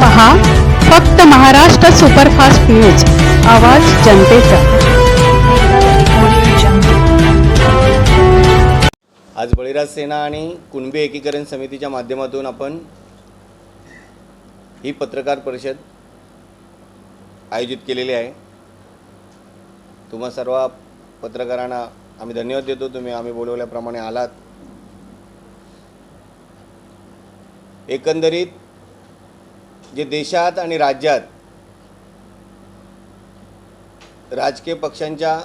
पहा फक्त Maharashtra superfast news आवाज जनतेचा. आज बळीराज सेना आणि कुणबी एकीकरण समितीच्या माध्यमातून आपण ही पत्रकार परिषद आयोजित केलेली आहे. तुम्हा सर्व पत्रकारांना आम्ही धन्यवाद देतो. तुम्ही आम्ही बोलवल्याप्रमाणे आलात. एकंदरीत जे देशात आणि राज्यात राजकीय पक्षांच्या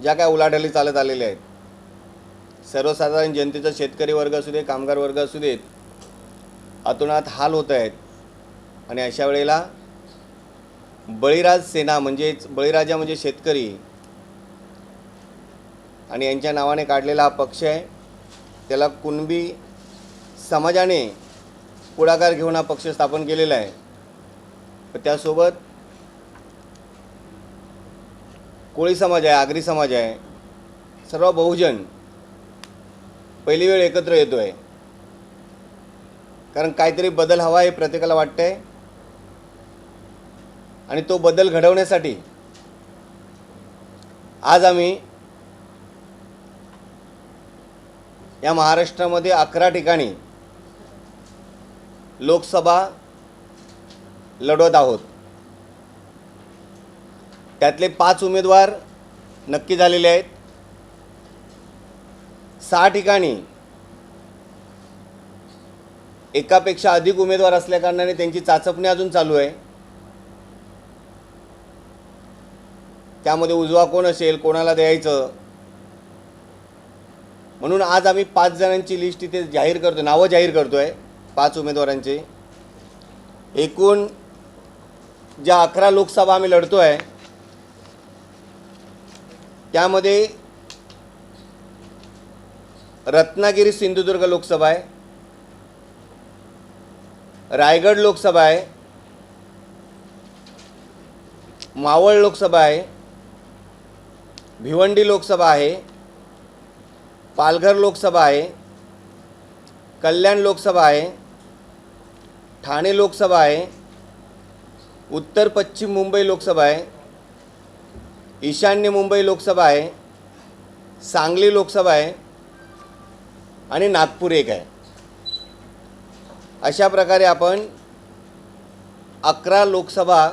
ज्या काय उलाढाली चालत आलेल्या आहेत सर्वसाधारण जनतेचा शेतकरी वर्ग असू दे कामगार वर्ग असू देत अतोनात हाल होत आहेत. आणि अशा वेळेला बळीराज सेना म्हणजेच बळीराजा म्हणजे शेतकरी आणि यांच्या नावाने काढलेला हा पक्ष आहे त्याला कुणबी समाजाने पुढाकार घेऊन हा पक्ष स्थापन केलेला आहे. पण त्यासोबत कोळी समाज आहे आगरी समाज आहे सर्व बहुजन पहिली वेळ एकत्र येतो आहे कारण काहीतरी बदल हवा हे प्रत्येकाला वाटतंय. आणि तो बदल घडवण्यासाठी आज आम्ही या महाराष्ट्रामध्ये अकरा ठिकाणी लोकसभा लढवत आहोत. त्यातले पाच उमेदवार नक्की झालेले आहेत. सहा ठिकाणी एकापेक्षा अधिक उमेदवार असल्याकारणाने त्यांची चाचपणी अजून चालू आहे. त्यामध्ये उजवा कोण असेल कोणाला द्यायचं? म्हणून आज आम्ही पाच जणांची लिस्ट इथे जाहीर करतो नावं जाहीर करतो आहे पाच उमेदवारांचे. एकूण ज्या अकरा लोकसभा आम्ही लढतो आहे त्यामध्ये रत्नागिरी सिंधुदुर्ग लोकसभा आहे रायगड लोकसभा आहे मावळ लोकसभा आहे भिवंडी लोकसभा आहे पालघर लोकसभा आहे कल्याण लोकसभा आहे ठाणे लोकसभा आहे उत्तर पश्चिम मुंबई लोकसभा आहे ईशान्य मुंबई लोकसभा आहे सांगली लोकसभा आहे आणि नागपूर एक आहे. अशा प्रकारे आपण अकरा लोकसभा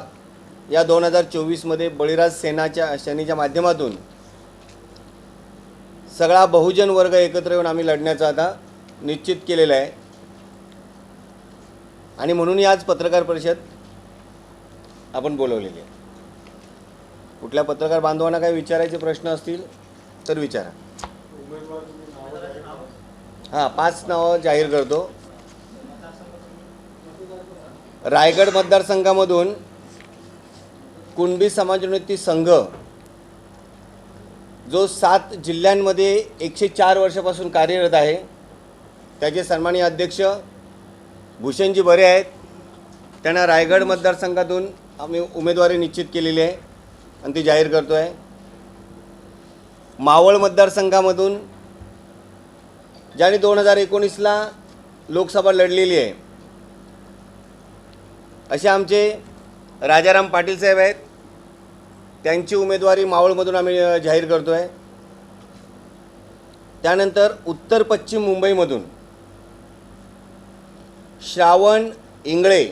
या दोन हजार चोवीसमध्ये बळीराज सेनाच्या सेनेच्या माध्यमातून सगळा बहुजन वर्ग एकत्र येऊन आम्ही लढण्याचं आता निश्चित केलेलं आहे. आणि म्हणून ही आज पत्रकार परिषद आपण बोलवलेली आहे. कुठल्या पत्रकार बांधवांना काही विचारायचे प्रश्न असतील तर विचारा. हां पाच नावं जाहीर करतो. रायगड मतदारसंघामधून कुणबी समाजोन्नती संघ जो सात जिल्ह्यांमध्ये एकशे चार वर्षापासून कार्यरत आहे त्याचे सन्माननीय अध्यक्ष भूषणजी बरे आहेत. त्यांना रायगड मतदारसंघातून आम्ही उमेदवारी निश्चित केलेली आहे आणि ती जाहीर करतो आहे मावळ मतदारसंघामधून ज्याने दोन हजार एकोणीसला लोकसभा लढलेली आहे असे आमचे राजाराम पाटील साहेब आहेत. त्यांची उमेदवारी मावळमधून आम्ही जाहीर करतो आहे त्यानंतर उत्तर पश्चिम मुंबईमधून श्रावण इंगळे.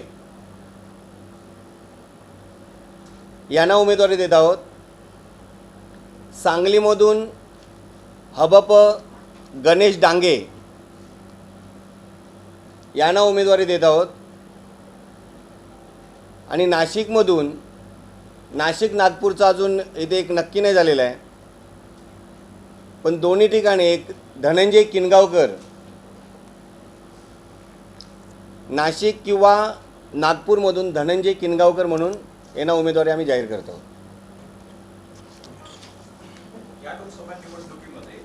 यांना उमेदवारी देत आहोत. सांगलीमधून हबप गणेश डांगे यांना उमेदवारी देत आहोत. आणि नाशिकमधून नाशिक नागपूरचं अजून इथे एक नक्की नाही झालेला आहे. पण दोन्ही ठिकाणी एक धनंजय किनगावकर नाशिक किंवा नागपूरमधून धनंजय किनगावकर म्हणून यांना उमेदवारी आम्ही जाहीर करतो. या लोकसभा निवडणुकीमध्ये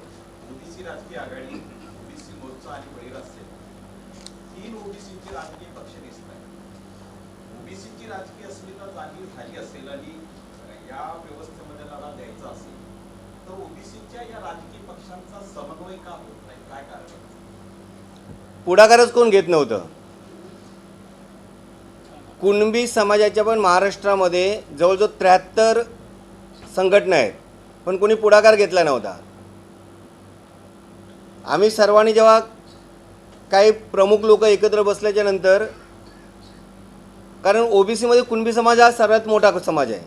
ओबीसी राजकीय आघाडी ओबीसी मोर्चा आणि बळीराज सेना तीन ओबीसीचे राजकीय पक्ष दिसत आहेत. ओबीसीची राजकीय अस्मिता जाणीव झाली असेल आणि या व्यवस्थेमध्ये लढा द्यायचा असेल तर ओबीसीच्या या राजकीय पक्षांचा समन्वय का होत नाही? काय कारण आहे? पुढाकारच कोण घेत नव्हतं? कुणबी समाजाच्या पण महाराष्ट्रामध्ये जवळजवळ त्र्याहत्तर संघटना आहेत. पण कोणी पुढाकार घेतला नव्हता. आम्ही सर्वांनी जेव्हा काही प्रमुख लोक एकत्र बसल्याच्या नंतर कारण ओबीसीमध्ये कुणबी समाज हा सर्वात मोठा समाज आहे.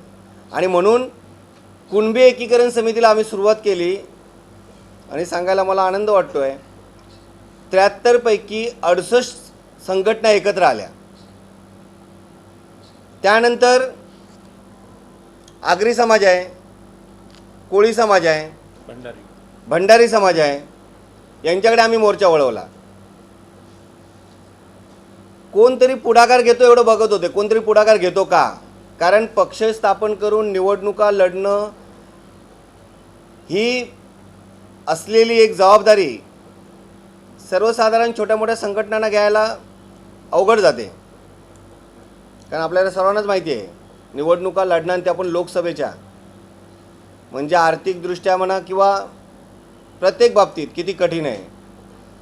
आणि म्हणून कुणबी एकीकरण समितीला आम्ही सुरुवात केली. आणि सांगायला मला आनंद वाटतो आहे त्र्याहत्तरपैकी अडुसष्ट संघटना एकत्र आल्या. त्यानंतर आगरी समाज आहे कोळी समाज आहे भंडारी. समाज आहे यांच्याकडे आम्ही मोर्चा वळवला. कोणतरी पुढाकार घेतो एवढं बघत होते. कोणतरी पुढाकार घेतो का? कारण पक्ष स्थापन करून निवडणुका लढणं ही असलेली एक जबाबदारी सर्वसाधारण छोट्या मोठ्या संघटनांना घ्यायला अवघड जाते. कारण आपल्याला सर्वांनाच माहिती आहे निवडणुका लढणं आणि त्या पण लोकसभेच्या. म्हणजे आर्थिकदृष्ट्या म्हणा किंवा प्रत्येक बाबतीत किती कठीण आहे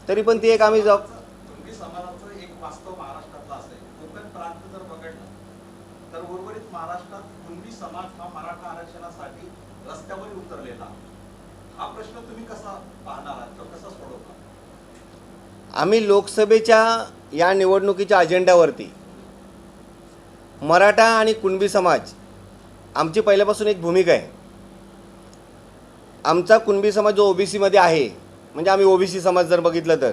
तरी पण ती एक आम्ही जब आम्ही लोकसभेच्या या निवडणुकीच्या अजेंड्यावरती मराठा आणि कुणबी समाज आमची पहिल्यापासून एक भूमिका आहे. आमचा कुणबी समाज जो ओबीसीमध्ये आहे म्हणजे आम्ही ओबीसी समाज जर बघितलं तर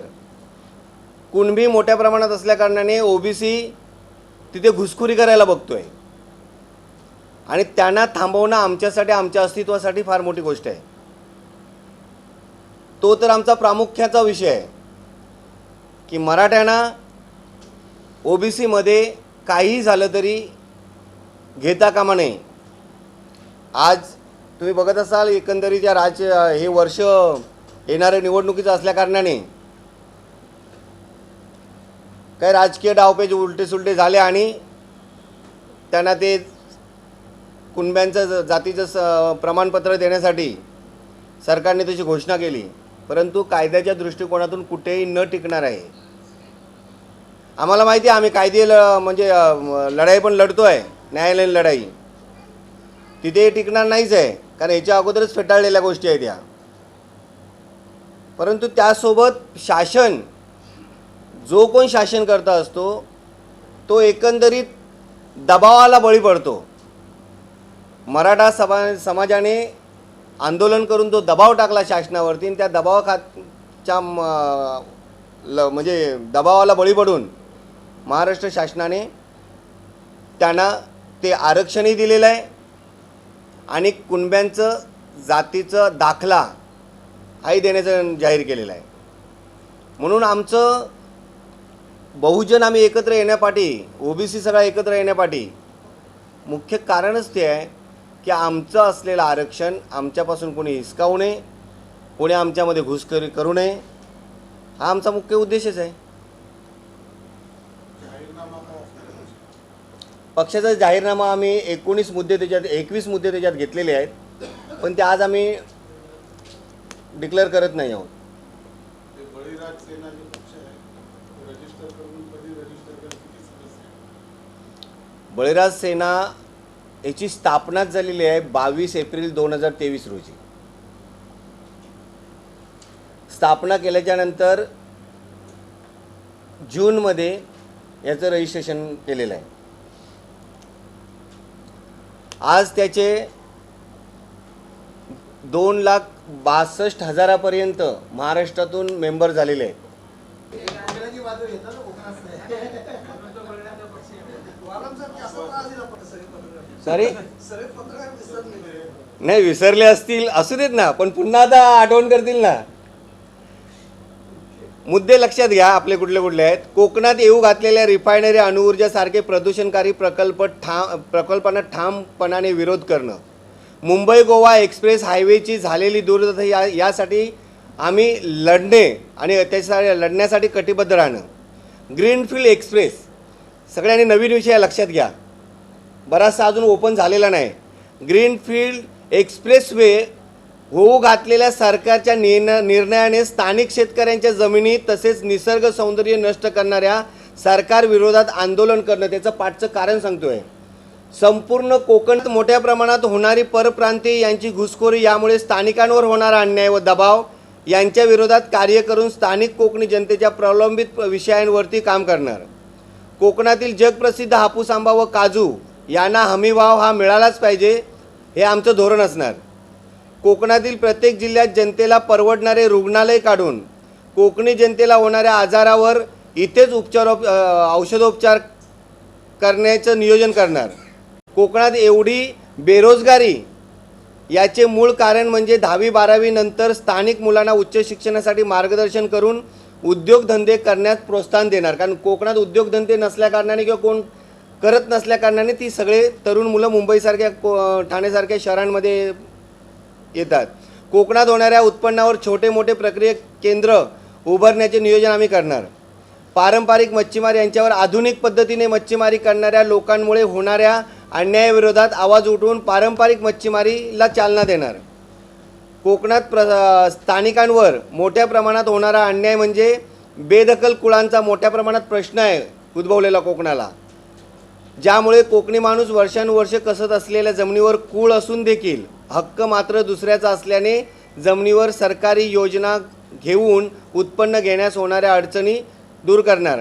कुणबी मोठ्या प्रमाणात असल्याकारणाने ओबीसी तिथे घुसखोरी करायला बघतो आहे आणि त्यांना थांबवणं आमच्यासाठी आमच्या अस्तित्वासाठी फार मोठी गोष्ट आहे. तो तर आमचा प्रामुख्याचा विषय आहे की मराठ्यांना ओबीसीमध्ये काहीही झालं तरी घेता कामा नये. आज तुम्ही बघत असाल एकंदरीत या राज हे वर्ष येणाऱ्या निवडणुकीचं असल्याकारणाने काही राजकीय डावपेच उलटे सुलटे झाले आणि त्यांना ते कुणब्यांचं ज- जातीचं स प्रमाणपत्र देण्यासाठी सरकारने तशी घोषणा केली. परंतु कायद्याच्या दृष्टिकोनातून कुठेही न टिकणार आहे. आम्हाला माहिती आहे आम्ही कायदे ल म्हणजे लढाई पण लढतो आहे न्यायालयीन लढाई. तिथे टिकणार नाहीच आहे कारण याच्या अगोदरच फेटाळलेल्या गोष्टी आहेत या. परंतु त्यासोबत शासन जो कोण शासन करता असतो तो एकंदरीत दबावाला बळी पडतो. मराठा सभा समाजाने आंदोलन करून तो दबाव टाकला शासनावरती आणि त्या दबावाखाच्या ल म्हणजे दबावाला बळी पडून महाराष्ट्र शासनाने त्यांना ते आरक्षणही दिलेलं आहे आणि कुणब्यांचं जातीचं दाखला हाही देण्याचं जाहीर केलेलं आहे. म्हणून आमचं बहुजन आम्ही एकत्र येण्यापाठी ओबीसी सगळा एकत्र येण्यापाठी मुख्य कारणच ते आहे की आमचं असलेलं आरक्षण आमच्यापासून कोणी हिसकावू नये कोणी आमच्यामध्ये घुसखोरी करू नये हा आमचा मुख्य उद्देशच आहे. पक्षाचा जाहीरनामा आम्ही एकोणीस मुद्दे त्याच्यात एकवीस मुद्दे त्याच्यात घेतलेले आहेत. पण ते आज आम्ही डिक्लेअर करत नाही आहोत? बळीराज सेना याची स्थापनाच झालेली आहे बावीस एप्रिल दोन हजार तेवीस रोजी. स्थापना केल्याच्यानंतर जूनमध्ये याचं रजिस्ट्रेशन केलेलं आहे. आज त्याचे दोन लाख बासष्ट हजारापर्यंत महाराष्ट्रातून मेंबर झालेले आहेत. सॉरी? नाही विसरले असतील असू देत ना पण पुन्हा आता आठवण करतील ना. मुद्दे लक्षात घ्या आपले कुठले कुठले आहेत. कोकणात येऊ घातलेल्या रिफायनरी अणुऊर्जासारखे प्रदूषणकारी प्रकल्प ठाम प्रकल्पांना ठामपणाने विरोध करणं. मुंबई गोवा एक्सप्रेस हायवेची झालेली दुर्दशा या यासाठी आम्ही लढणे आणि त्याच्यासाठी लढण्यासाठी कटिबद्ध राहणं. ग्रीनफील्ड एक्सप्रेस सगळ्यांनी नवीन विषय लक्षात घ्या. बराचसा अजून ओपन झालेला नाही. ग्रीनफील्ड एक्सप्रेस वे होऊ घातलेल्या सरकारच्या निर्णयाने स्थानिक शेतकऱ्यांच्या जमिनी तसेच निसर्ग सौंदर्य नष्ट करणाऱ्या सरकार विरोधात आंदोलन करणं त्याचं पाठचं कारण सांगतोय. संपूर्ण कोकणात मोठ्या प्रमाणात होणारी परप्रांतीय यांची घुसखोरी यामुळे स्थानिकांवर होणारा अन्याय व दबाव यांच्या विरोधात कार्य करून स्थानिक कोकणी जनतेच्या प्रलंबित विषयांवरती काम करणार. कोकणातील जगप्रसिद्ध हापूस आंबा व काजू यांना हमीभाव हा मिळालाच पाहिजे हे आमचं धोरण असणार. कोकणातील प्रत्येक जिल्ह्यात जनतेला परवडणारे रुग्णालय काढून कोकणी जनतेला होणाऱ्या आजारावर इथेच उपचार औषधोपचार करण्याचं नियोजन करणार. कोकणात एवढी बेरोजगारी याचे मूळ कारण म्हणजे दहावी बारावी नंतर स्थानिक मुलांना उच्च शिक्षणासाठी मार्गदर्शन करून उद्योगधंदे करण्यास प्रोत्साहन देणार. कारण कोकणात उद्योगधंदे नसल्याकारणाने किंवा कोण करत नसल्याकारणाने ती सगळे तरुण मुलं मुंबईसारख्या को ठाणेसारख्या शहरांमध्ये येतात. कोकणात होणाऱ्या उत्पन्नावर छोटे मोठे प्रक्रिय केंद्र उभारण्याचे नियोजन आम्ही करणार. पारंपरिक मच्छीमार यांच्यावर आधुनिक पद्धतीने मच्छीमारी करणाऱ्या लोकांमुळे होणाऱ्या अन्यायाविरोधात आवाज उठवून पारंपरिक मच्छीमारीला चालना देणार. कोकणात प्र स्थानिकांवर मोठ्या प्रमाणात होणारा अन्याय म्हणजे बेदखल कुळांचा मोठ्या प्रमाणात प्रश्न आहे उद्भवलेला कोकणाला. ज्यामुळे कोकणी माणूस वर्षानुवर्ष कसत असलेल्या जमिनीवर कूळ असून देखील हक्क मात्र दुसऱ्याचा असल्याने जमिनीवर सरकारी योजना घेऊन उत्पन्न घेण्यास होणाऱ्या अडचणी दूर करणार.